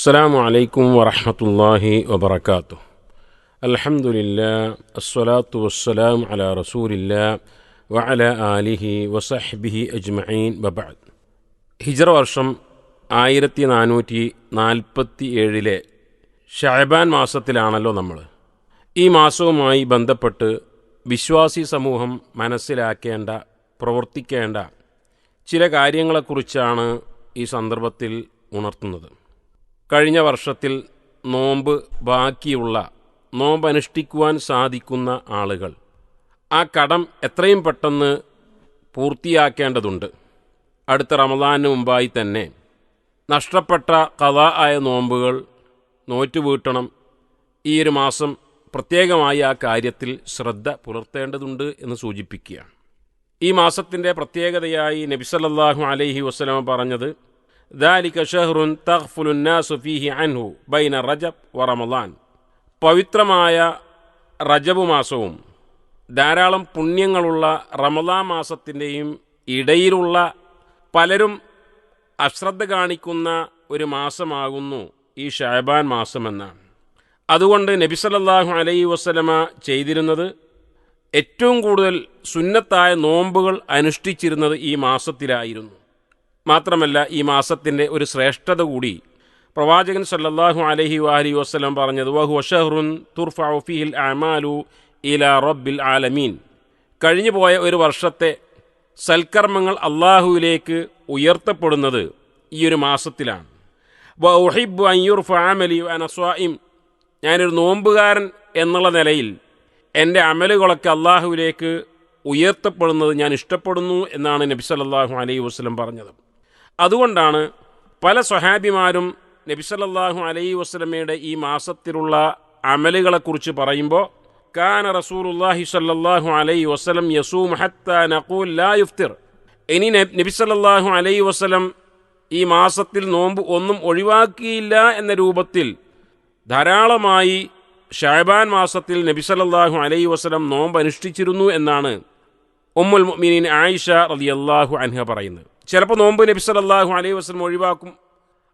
السلام عليكم ورحمة الله وبركاته الحمد لله الصلاة والسلام على رسول الله وعلى آله وصحبه أجمعين وبعد ഹിജറ വർഷം ആയിരത്തി നാനൂറ്റി നാൽപ്പത്തി ഏഴിലെ ഷഹബാൻ മാസത്തിലാണല്ലോ നമ്മൾ ഈ മാസവുമായി ബന്ധപ്പെട്ട് വിശ്വാസി സമൂഹം മനസ്സിലാക്കേണ്ട പ്രവർത്തിക്കേണ്ട ചില കാര്യങ്ങളെക്കുറിച്ചാണ് ഈ സന്ദർഭത്തിൽ ഉണർത്തുന്നത് കഴിഞ്ഞ വർഷത്തിൽ നോമ്പ് ബാക്കിയുള്ള നോമ്പ് അനുഷ്ഠിക്കുവാൻ സാധിക്കുന്ന ആളുകൾ. ആ കടം എത്രയും പെട്ടെന്ന് പൂർത്തിയാക്കേണ്ടതുണ്ട്. അടുത്ത റമദാനിന് മുമ്പായി തന്നെ നഷ്ടപ്പെട്ട കഥ ആയ നോമ്പുകൾ നോറ്റുവീട്ടണം. ഈ ഒരു മാസം പ്രത്യേകമായി ആ കാര്യത്തിൽ ശ്രദ്ധ പുലർത്തേണ്ടതുണ്ട് എന്ന് സൂചിപ്പിക്കുകയാണ്. ഈ മാസത്തിന്റെ പ്രത്യേകതയായി നബിസല്ലാഹു അലൈഹി വസ്ലമ പറഞ്ഞത് ദാലിക ഷഹ്റുൻ തഖ്ഫുലുന്നാസു ഫീഹി അൻഹു ബൈന റജബ് വ പവിത്രമായ റജബ് മാസവും ധാരാളം പുണ്യങ്ങളുള്ള റമദാൻ മാസത്തിന്റെയും ഇടയിലുള്ള പലരും അശ്രദ്ധ കാണിക്കുന്ന ഒരു മാസമാകുന്നു ഈ ഷാബാൻ മാസമെന്നാണ്. അതുകൊണ്ട് നബി സല്ലല്ലാഹു അലൈ വസ്ലമ ചെയ്തിരുന്നത് ഏറ്റവും കൂടുതൽ സുന്നത്തായ നോമ്പുകൾ അനുഷ്ഠിച്ചിരുന്നത് ഈ മാസത്തിലായിരുന്നു. മാത്രമല്ല ഈ മാസത്തിന്റെ ഒരു ശ്രേഷ്ഠത കൂടി പ്രവാചകൻ സല്ലാഹു അലഹി വാലി വസ്ലം പറഞ്ഞത് വഹു ഷഹ്റുൻ തുർഫിൽ അമാലു ഇല റബ്ബിൽ ആലമീൻ. കഴിഞ്ഞു പോയ ഒരു വർഷത്തെ സൽക്കർമ്മങ്ങൾ അള്ളാഹുവിലേക്ക് ഉയർത്തപ്പെടുന്നത് ഈ ഒരു മാസത്തിലാണ്. വ അയ്യൂർ ഫാമലി അനസ്വായിം ഞാനൊരു നോമ്പുകാരൻ എന്നുള്ള നിലയിൽ എന്റെ അമലുകളൊക്കെ അള്ളാഹുവിലേക്ക് ഉയർത്തപ്പെടുന്നത് ഞാൻ ഇഷ്ടപ്പെടുന്നു എന്നാണ് നബി സല്ലല്ലാഹു അലൈഹി വസ്ലം പറഞ്ഞത്. അതുകൊണ്ടാണ് പല സ്വഹാബിമാരും നബിസലല്ലാഹു അലൈ വസ്ലമയുടെ ഈ മാസത്തിലുള്ള അമലുകളെക്കുറിച്ച് പറയുമ്പോൾ കാന റസൂലുല്ലാഹി സല്ലാഹു അലൈ വസ്ലം യസൂം ഹത്ത നഖൂൽ ലാ യുഫ്തിർ. ഇനി നബിസലല്ലാഹു അലൈ വസ്ലം ഈ മാസത്തിൽ നോമ്പ് ഒന്നും ഒഴിവാക്കിയില്ല എന്ന രൂപത്തിൽ ധാരാളമായി ഷാബാൻ മാസത്തിൽ നബിസലല്ലാഹു അലൈ വസ്ലം നോമ്പ് അനുഷ്ഠിച്ചിരുന്നു എന്നാണ് ഉമ്മുൽ മുഅ്മിനീൻ ആയിഷ റളിയല്ലാഹു അൻഹ പറയുന്നത്. ചിലപ്പോൾ നോമ്പ് നബി സല്ലല്ലാഹു അലൈഹി വസ്ലം ഒഴിവാക്കും.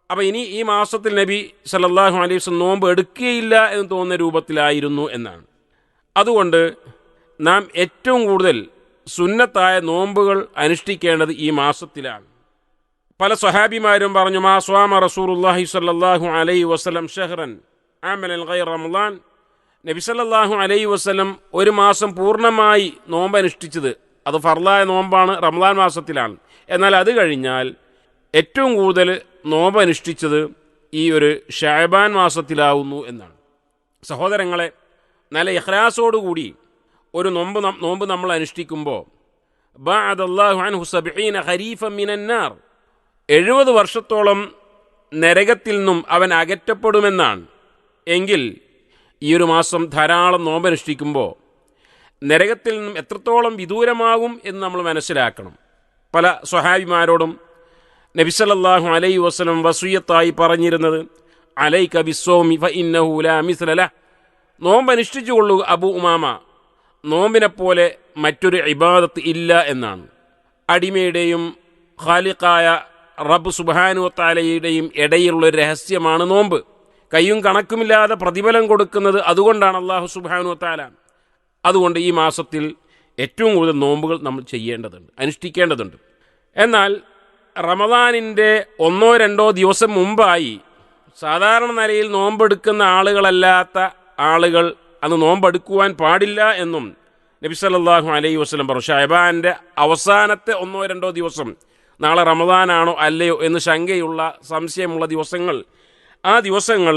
അപ്പോൾ ഇനി ഈ മാസത്തിൽ നബി സല്ലല്ലാഹു അലൈഹി വസ്ലം നോമ്പ് എടുക്കുകയില്ല എന്ന് തോന്നുന്ന രൂപത്തിലായിരുന്നു എന്നാണ്. അതുകൊണ്ട് നാം ഏറ്റവും കൂടുതൽ സുന്നത്തായ നോമ്പുകൾ അനുഷ്ഠിക്കേണ്ടത് ഈ മാസത്തിലാണ്. പല സ്വഹാബിമാരും പറഞ്ഞു മാ സ്വാമ റസൂലുല്ലാഹി സല്ലല്ലാഹു അലൈഹി വസല്ലം ഷഹ്റൻ ആമലൽ ഗൈർ റമളാൻ നബി സല്ലല്ലാഹു അലൈ വസ്ലം ഒരു മാസം പൂർണമായി നോമ്പ് അനുഷ്ഠിച്ചത് അത് ഫർലായ നോമ്പാണ് റംലാൻ മാസത്തിലാണ്. എന്നാൽ അത് കഴിഞ്ഞാൽ ഏറ്റവും കൂടുതൽ നോമ്പ് അനുഷ്ഠിച്ചത് ഈ ഒരു ഷാബാൻ മാസത്തിലാവുന്നു എന്നാണ്. സഹോദരങ്ങളെ നല്ല ഇഹ്ലാസോടുകൂടി ഒരു നോമ്പ് നോമ്പ് നമ്മൾ അനുഷ്ഠിക്കുമ്പോൾ മിനന്നാർ എഴുപത് വർഷത്തോളം നരകത്തിൽ നിന്നും അവൻ അകറ്റപ്പെടുമെന്നാണ്. എങ്കിൽ ഈ ഒരു മാസം ധാരാളം നോമ്പനുഷ്ഠിക്കുമ്പോൾ നരകത്തിൽ നിന്നും എത്രത്തോളം വിദൂരമാകും എന്ന് നമ്മൾ മനസ്സിലാക്കണം. പല സ്വഹാബിമാരോടും നബിസലല്ലാഹു അലൈ വസ്ലം വസൂയത്തായി പറഞ്ഞിരുന്നത് അലൈ കബിസ്വോമി ഫ ഇന്നഹുല നോമ്പ് അനുഷ്ഠിച്ചു കൊള്ളുക അബു ഉമാമ. നോമ്പിനെപ്പോലെ മറ്റൊരു ഇബാദത്ത് ഇല്ല എന്നാണ്. അടിമയുടെയും ഖാലിഖായ റബ്ബ് സുബാനുവത്താലയുടെയും ഇടയിലുള്ള രഹസ്യമാണ് നോമ്പ്. കയ്യും കണക്കുമില്ലാതെ പ്രതിഫലം കൊടുക്കുന്നത് അതുകൊണ്ടാണ് അള്ളാഹു സുബാനുവത്താല അതുകൊണ്ട് ഈ മാസത്തിൽ ഏറ്റവും കൂടുതൽ നോമ്പുകൾ നമ്മൾ ചെയ്യേണ്ടതുണ്ട് അനുഷ്ഠിക്കേണ്ടതുണ്ട്. എന്നാൽ റമദാനിന്റെ ഒന്നോ രണ്ടോ ദിവസം മുമ്പായി സാധാരണ നിലയിൽ നോമ്പെടുക്കുന്ന ആളുകളല്ലാത്ത ആളുകൾ അന്ന് നോമ്പെടുക്കുവാൻ പാടില്ല എന്നും നബി സല്ലല്ലാഹു അലൈഹി വസ്ലം പറഞ്ഞു. ഷഹബാന്റെ അവസാനത്തെ ഒന്നോ രണ്ടോ ദിവസം നാളെ റമദാനാണോ അല്ലയോ എന്ന് ശങ്കയുള്ള സംശയമുള്ള ദിവസങ്ങൾ. ആ ദിവസങ്ങൾ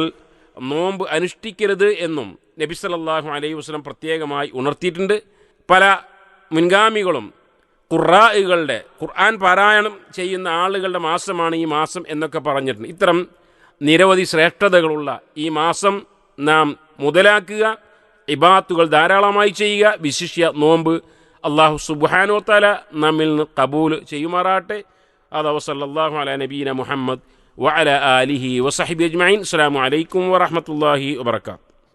നോമ്പ് അനുഷ്ഠിക്കരുത് എന്നും നബി സല്ലല്ലാഹു അലൈഹി വസ്ലം പ്രത്യേകമായി ഉണർത്തിയിട്ടുണ്ട്. പല മുൻഗാമികളും ഖുറാഇകളുടെ ഖുർആൻ പാരായണം ചെയ്യുന്ന ആളുകളുടെ മാസമാണ് ഈ മാസം എന്നൊക്കെ പറഞ്ഞിട്ടുണ്ട്. ഇത്തരം നിരവധി ശ്രേഷ്ഠതകളുള്ള ഈ മാസം നാം മുതലാക്കുക ഇബാത്തുകൾ ധാരാളമായി ചെയ്യുക വിശിഷ്യ നോമ്പ് അള്ളാഹു സുബാനോ തല നമ്മിൽ നിന്ന് കബൂൽ ചെയ്യുമാറാട്ടെ അത് വസല്ലാഹു അല നബീന മുഹമ്മദ് വഅല ആലിഹി വസഹിബി അജ്മൈൻ അസ്സാം വലൈക്കും വറഹമത്തല്ലാഹി വബർക്കാത്തു